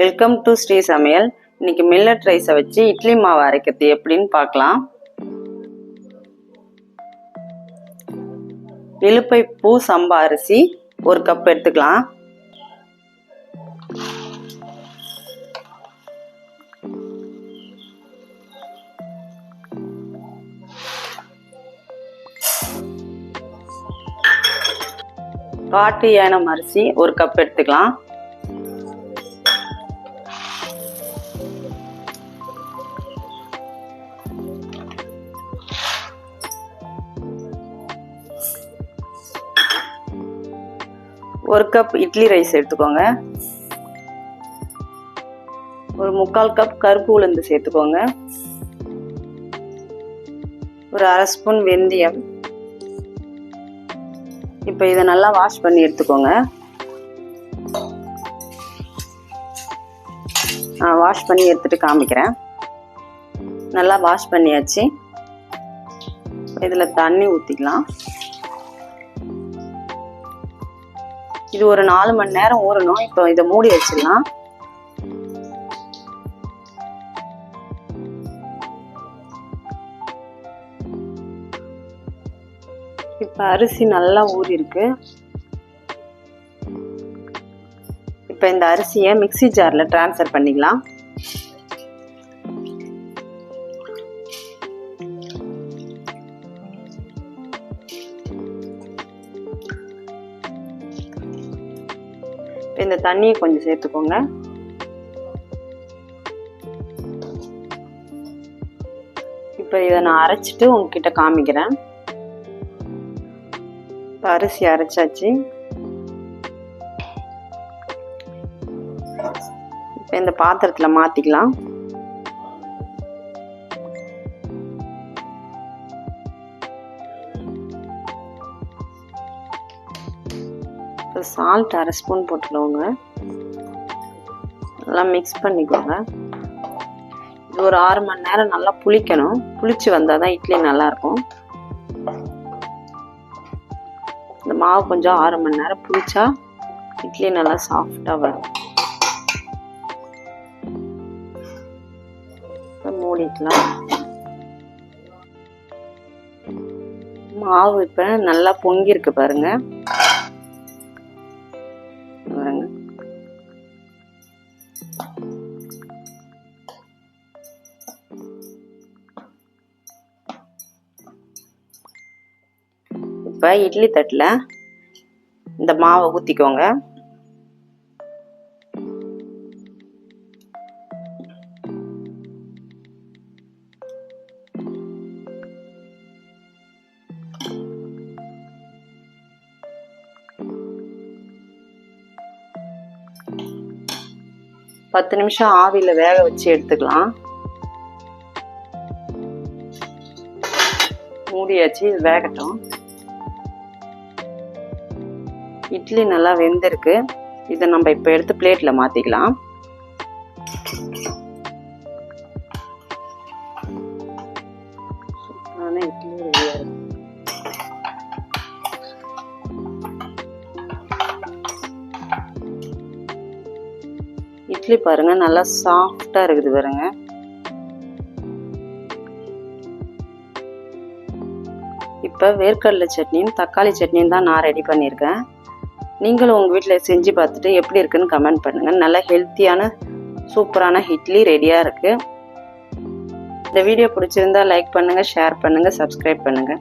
Welcome to Sri சமையல் இன்னைக்கு millet ரைஸை வச்சு இட்லி மாவு அரைக்கிறது எப்படின்னு பார்க்கலாம். இலுப்பை பூ சம்பா அரிசி ஒரு கப் எடுத்துக்கலாம். காட்டு ஏனம் அரிசி ஒரு கப் எடுத்துக்கலாம். ஒரு கப் இட்லி ரைஸ் எடுத்துக்கோங்க. ஒரு முக்கால் கப் கருப்பு உளுந்து சேர்த்துக்கோங்க. ஒரு அரை ஸ்பூன் வெந்தயம். இப்போ இதை நல்லா வாஷ் பண்ணி எடுத்துக்கோங்க. நான் வாஷ் பண்ணி எடுத்துட்டு காமிக்கிறேன். நல்லா வாஷ் பண்ணியாச்சு. இதில் தண்ணி ஊற்றிக்கலாம் இது ஒரு நாலு மணி நேரம் ஊறணும். இப்போ இதை மூடி வச்சிடலாம். இப்போ அரிசி நல்லா ஊறி இருக்கு இப்போ இந்த அரிசியை மிக்சி ஜாரில் ட்ரான்ஸ்ஃபர் பண்ணிக்கலாம். இந்த தண்ணியை கொஞ்சம் சேர்த்துக்கோங்க. இப்போ இதை நான் அரைச்சிட்டு உங்ககிட்ட காமிக்கிறேன். இப்போ அரிசி அரைச்சாச்சு. இப்போ இந்த பாத்திரத்தில் மாற்றிக்கலாம் இப்போ சால்ட் அரை ஸ்பூன் போட்டுக்கோங்க. நல்லா மிக்ஸ் பண்ணிக்கோங்க. இது ஒரு ஆறு மணி நேரம் நல்லா புளிக்கணும். புளிச்சு வந்தால் தான் இட்லி நல்லாயிருக்கும். இந்த மாவு கொஞ்சம் ஆறு மணி நேரம் புளிச்சா இட்லி நல்லா சாஃப்டாக வரும். மூடிக்கலாம். மாவு இப்போ நல்லா பொங்கியிருக்கு பாருங்கள் இப்போ இட்லி தட்டில் இந்த மாவை ஊற்றிக்கோங்க பத்து நிமிஷம் ஆவியில் வேக வச்சு எடுத்துக்கலாம். மூடியாச்சு இது வேகட்டும். இட்லி நல்லா வெந்திருக்கு. இதை நம்ம இப்போ எடுத்து பிளேட்டில் மாற்றிக்கலாம் இட்லி ரெடியாக இருக்கு இட்லி பாருங்க நல்லா சாஃப்டா இருக்குது பாருங்க. இப்போ வேர்க்கடலை சட்னியும் தக்காளி சட்னியும் தான் நான் ரெடி பண்ணியிருக்கேன். நீங்களும் உங்கள் வீட்டில் செஞ்சு பார்த்துட்டு எப்படி இருக்குன்னு கமெண்ட் பண்ணுங்கள் நல்லா ஹெல்த்தியான சூப்பரான இட்லி ரெடியாக இருக்குது இந்த வீடியோ பிடிச்சிருந்தா லைக் பண்ணுங்கள் ஷேர் பண்ணுங்கள் சப்ஸ்கிரைப் பண்ணுங்கள்